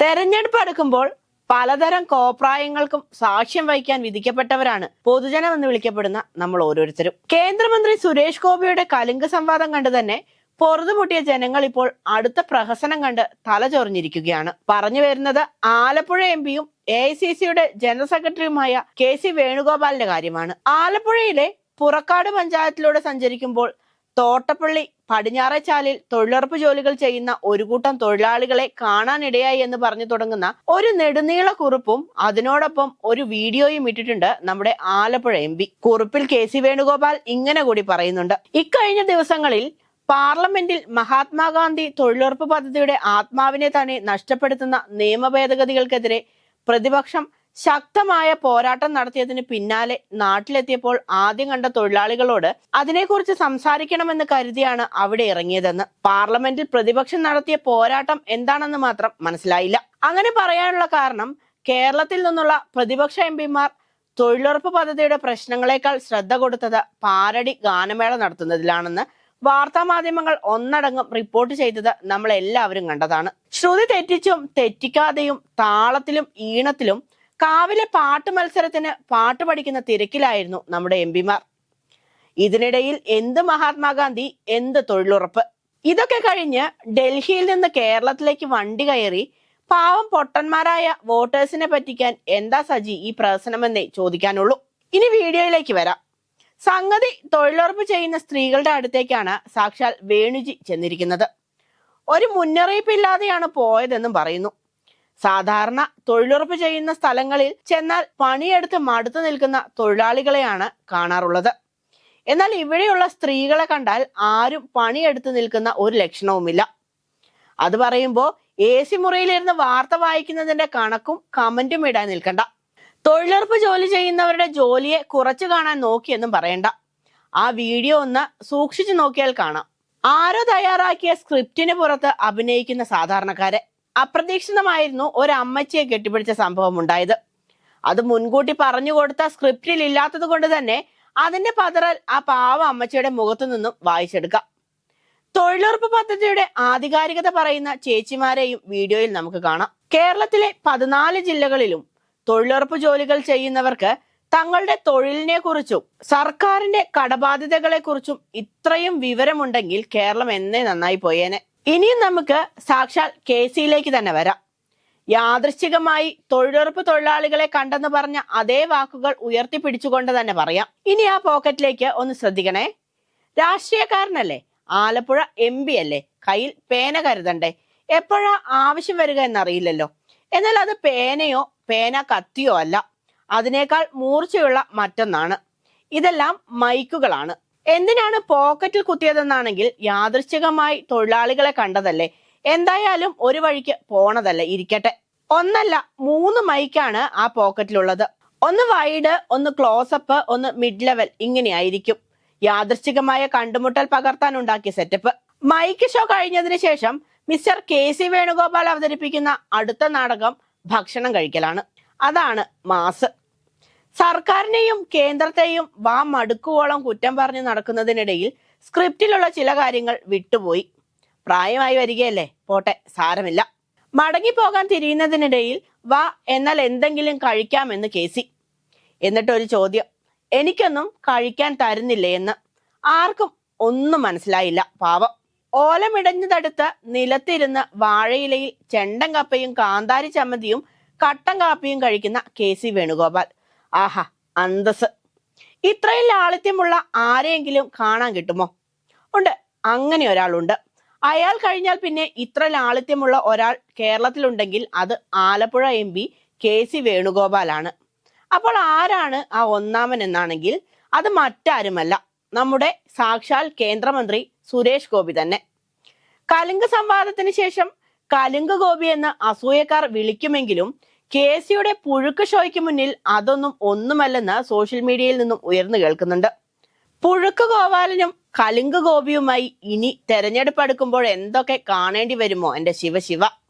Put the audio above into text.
തെരഞ്ഞെടുപ്പ് അടുക്കുമ്പോൾ പലതരം കോപ്രായങ്ങൾക്കും സാക്ഷ്യം വഹിക്കാൻ വിധിക്കപ്പെട്ടവരാണ് പൊതുജനം എന്ന് വിളിക്കപ്പെടുന്ന നമ്മൾ ഓരോരുത്തരും. കേന്ദ്രമന്ത്രി സുരേഷ് ഗോപിയുടെ കലിംഗ സംവാദം കണ്ട് തന്നെ പൊറുതുപൊട്ടിയ ജനങ്ങൾ ഇപ്പോൾ അടുത്ത പ്രഹസനം കണ്ട് തലചൊറിഞ്ഞിരിക്കുകയാണ് പറഞ്ഞു വരുന്നത് ആലപ്പുഴ എം പിയും എ ഐ സി സിയുടെ ജനറൽ സെക്രട്ടറിയുമായ കെ സി വേണുഗോപാലിന്റെ കാര്യമാണ്. ആലപ്പുഴയിലെ പുറക്കാട് പഞ്ചായത്തിലൂടെ സഞ്ചരിക്കുമ്പോൾ തോട്ടപ്പള്ളി പടിഞ്ഞാറേച്ചാലിൽ തൊഴിലുറപ്പ് ജോലികൾ ചെയ്യുന്ന ഒരു കൂട്ടം തൊഴിലാളികളെ കാണാനിടയായി എന്ന് പറഞ്ഞു തുടങ്ങുന്ന ഒരു നെടുനീള കുറിപ്പും അതിനോടൊപ്പം ഒരു വീഡിയോയും ഇട്ടിട്ടുണ്ട് നമ്മുടെ ആലപ്പുഴ എം കുറിപ്പിൽ കെ സി വേണുഗോപാൽ ഇങ്ങനെ കൂടി പറയുന്നുണ്ട്. ഇക്കഴിഞ്ഞ ദിവസങ്ങളിൽ പാർലമെന്റിൽ മഹാത്മാഗാന്ധി തൊഴിലുറപ്പ് പദ്ധതിയുടെ ആത്മാവിനെ തന്നെ നഷ്ടപ്പെടുത്തുന്ന നിയമ പ്രതിപക്ഷം ശക്തമായ പോരാട്ടം നടത്തിയതിന് പിന്നാലെ നാട്ടിലെത്തിയപ്പോൾ ആദ്യം കണ്ട തൊഴിലാളികളോട് അതിനെക്കുറിച്ച് സംസാരിക്കണമെന്ന് കരുതിയാണ് അവിടെ ഇറങ്ങിയതെന്ന്. പാർലമെന്റിൽ പ്രതിപക്ഷം നടത്തിയ പോരാട്ടം എന്താണെന്ന് മാത്രം മനസ്സിലായില്ല. അങ്ങനെ പറയാനുള്ള കാരണം കേരളത്തിൽ നിന്നുള്ള പ്രതിപക്ഷ എം പിമാർ തൊഴിലുറപ്പ് പദ്ധതിയുടെ പ്രശ്നങ്ങളെക്കാൾ ശ്രദ്ധ കൊടുത്തത് പാരടി ഗാനമേള നടത്തുന്നതിലാണെന്ന് വാർത്താ മാധ്യമങ്ങൾ ഒന്നടങ്കം റിപ്പോർട്ട് ചെയ്തത് നമ്മൾ എല്ലാവരും കണ്ടതാണ്. ശ്രുതി തെറ്റിച്ചും തെറ്റിക്കാതെയും താളത്തിലും ഈണത്തിലും കാവിലെ പാട്ട് മത്സരത്തിന് പാട്ട് പഠിക്കുന്ന തിരക്കിലായിരുന്നു നമ്മുടെ എം പിമാർ. ഇതിനിടയിൽ എന്ത് മഹാത്മാഗാന്ധി എന്ത് തൊഴിലുറപ്പ്? ഇതൊക്കെ കഴിഞ്ഞ് ഡൽഹിയിൽ നിന്ന് കേരളത്തിലേക്ക് വണ്ടി കയറി പാവം പൊട്ടന്മാരായ വോട്ടേഴ്സിനെ പറ്റിക്കാൻ എന്താ സജി ഈ പ്രഹസനമെന്നേ ചോദിക്കാനുള്ളൂ. ഇനി വീഡിയോയിലേക്ക് വരാം. സംഗതി തൊഴിലുറപ്പ് ചെയ്യുന്ന സ്ത്രീകളുടെ അടുത്തേക്കാണ് സാക്ഷാൽ വേണുജി ചെന്നിരിക്കുന്നത്. ഒരു മുന്നറിയിപ്പില്ലാതെയാണ് പോയതെന്നും പറയുന്നു. സാധാരണ തൊഴിലുറപ്പ് ചെയ്യുന്ന സ്ഥലങ്ങളിൽ ചെന്നാൽ പണിയെടുത്ത് മടുത്തു നിൽക്കുന്ന തൊഴിലാളികളെയാണ് കാണാറുള്ളത്. എന്നാൽ ഇവിടെയുള്ള സ്ത്രീകളെ കണ്ടാൽ ആരും പണിയെടുത്ത് നിൽക്കുന്ന ഒരു ലക്ഷണവുമില്ല. അത് പറയുമ്പോൾ എ സി മുറിയിലിരുന്ന് വാർത്ത വായിക്കുന്നതിന്റെ കണക്കും കമന്റും ഇടാൻ നിൽക്കണ്ട. തൊഴിലുറപ്പ് ജോലി ചെയ്യുന്നവരുടെ ജോലിയെ കുറച്ചു കാണാൻ നോക്കിയെന്നും പറയണ്ട. ആ വീഡിയോ ഒന്ന് സൂക്ഷിച്ചു നോക്കിയാൽ കാണാം. ആരോ തയ്യാറാക്കിയ സ്ക്രിപ്റ്റിന് പുറത്ത് അഭിനയിക്കുന്ന സാധാരണക്കാരെ. അപ്രതീക്ഷിതമായിരുന്നു ഒരു അമ്മച്ചിയെ കെട്ടിപ്പിടിച്ച സംഭവം ഉണ്ടായത്. അത് മുൻകൂട്ടി പറഞ്ഞു കൊടുത്ത സ്ക്രിപ്റ്റിൽ ഇല്ലാത്തത് കൊണ്ട് തന്നെ അതിന്റെ പതറൽ ആ പാവ അമ്മച്ചിയുടെ മുഖത്തു നിന്നും വായിച്ചെടുക്കാം. തൊഴിലുറപ്പ് പദ്ധതിയുടെ ആധികാരികത പറയുന്ന ചേച്ചിമാരെയും വീഡിയോയിൽ നമുക്ക് കാണാം. കേരളത്തിലെ പതിനാല് ജില്ലകളിലും തൊഴിലുറപ്പ് ജോലികൾ ചെയ്യുന്നവർക്ക് തങ്ങളുടെ തൊഴിലിനെ കുറിച്ചും സർക്കാരിന്റെ കടബാധ്യതകളെ കുറിച്ചും ഇത്രയും വിവരമുണ്ടെങ്കിൽ കേരളം എന്നേ നന്നായി പോയേനെ. ഇനിയും നമുക്ക് സാക്ഷാൽ കെ സിയിലേക്ക് തന്നെ വരാം. യാദൃശ്ചികമായി തൊഴിലുറപ്പ് തൊഴിലാളികളെ കണ്ടെന്ന് പറഞ്ഞ അതേ വാക്കുകൾ ഉയർത്തിപ്പിടിച്ചുകൊണ്ട് തന്നെ പറയാം. ഇനി ആ പോക്കറ്റിലേക്ക് ഒന്ന് ശ്രദ്ധിക്കണേ. രാഷ്ട്രീയക്കാരനല്ലേ? ആലപ്പുഴ എം പി അല്ലേ? കയ്യിൽ പേന കരുതണ്ടേ? എപ്പോഴാ ആവശ്യം വരിക എന്നറിയില്ലല്ലോ. എന്നാൽ അത് പേനയോ പേന കത്തിയോ അല്ല. അതിനേക്കാൾ മൂർച്ചയുള്ള മറ്റൊന്നാണ്. ഇതെല്ലാം മൈക്കുകളാണ്. എന്തിനാണ് പോക്കറ്റിൽ കുത്തിയതെന്നാണെങ്കിൽ യാദൃശ്ചികമായി തൊഴിലാളികളെ കണ്ടതല്ലേ? എന്തായാലും ഒരു വഴിക്ക് പോണതല്ലേ ഇരിക്കട്ടെ. ഒന്നല്ല മൂന്ന് മൈക്കാണ് ആ പോക്കറ്റിലുള്ളത്. ഒന്ന് വൈഡ് ഒന്ന് ക്ലോസപ്പ് ഒന്ന് മിഡ് ലെവൽ ഇങ്ങനെയായിരിക്കും. യാദൃശ്ചികമായ കണ്ടുമുട്ടൽ പകർത്താൻ ഉണ്ടാക്കിയ സെറ്റപ്പ് മൈക്ക് ഷോ കഴിഞ്ഞതിന് ശേഷം മിസ്റ്റർ കെ സി വേണുഗോപാൽ അവതരിപ്പിക്കുന്ന അടുത്ത നാടകം ഭക്ഷണം കഴിക്കലാണ്. അതാണ് മാസ്. സർക്കാരിനെയും കേന്ദ്രത്തെയും വാ മടുക്കുവോളം കുറ്റം പറഞ്ഞ് നടക്കുന്നതിനിടയിൽ സ്ക്രിപ്റ്റിലുള്ള ചില കാര്യങ്ങൾ വിട്ടുപോയി. പ്രായമായി വരികയല്ലേ? പോട്ടെ സാരമില്ല. മടങ്ങിപ്പോകാൻ തിരിയുന്നതിനിടയിൽ വാ എന്നാൽ എന്തെങ്കിലും കഴിക്കാമെന്ന് കേസി എന്നിട്ടൊരു ചോദ്യം എനിക്കൊന്നും കഴിക്കാൻ തരുന്നില്ലേ എന്ന് ആർക്കും ഒന്നും മനസ്സിലായില്ല. പാവം. ഓലമിടഞ്ഞതടുത്ത് നിലത്തിരുന്ന് വാഴയിലയിൽ ചെണ്ടൻ കപ്പയും കാന്താരി ചമ്മന്തിയും കട്ടൻ കാപ്പിയും കഴിക്കുന്ന കെ സി വേണുഗോപാൽ. ആഹാ അന്തസ് ഇത്രയും ലാളിത്യമുള്ള ആരെയെങ്കിലും കാണാൻ കിട്ടുമോ? ഉണ്ട് അങ്ങനെ ഒരാളുണ്ട്. അയാൾ കഴിഞ്ഞാൽ പിന്നെ ഇത്ര ലാളിത്യമുള്ള ഒരാൾ കേരളത്തിലുണ്ടെങ്കിൽ അത് Alappuzha M P K C വേണുഗോപാലാണ്. അപ്പോൾ ആരാണ് ആ ഒന്നാമൻ എന്നാണെങ്കിൽ അത് മറ്റാരുമല്ല നമ്മുടെ സാക്ഷാൽ കേന്ദ്രമന്ത്രി സുരേഷ് ഗോപി തന്നെ. കലിംഗ സംവാദത്തിന് ശേഷം കലിംഗ ഗോപി എന്ന് അസൂയക്കാർ വിളിക്കുമെങ്കിലും കെ സിയുടെ പുഴുക്ക് ഷോയ്ക്ക് മുന്നിൽ അതൊന്നും ഒന്നുമല്ലെന്ന് സോഷ്യൽ മീഡിയയിൽ നിന്നും ഉയർന്നു കേൾക്കുന്നുണ്ട്. പുഴുക്ക് ഗോപാലനും കലിങ്ക് ഗോപിയുമായി ഇനി തെരഞ്ഞെടുപ്പ് അടുക്കുമ്പോൾ എന്തൊക്കെ കാണേണ്ടി വരുമോ എന്റെ ശിവശിവ? ശിവ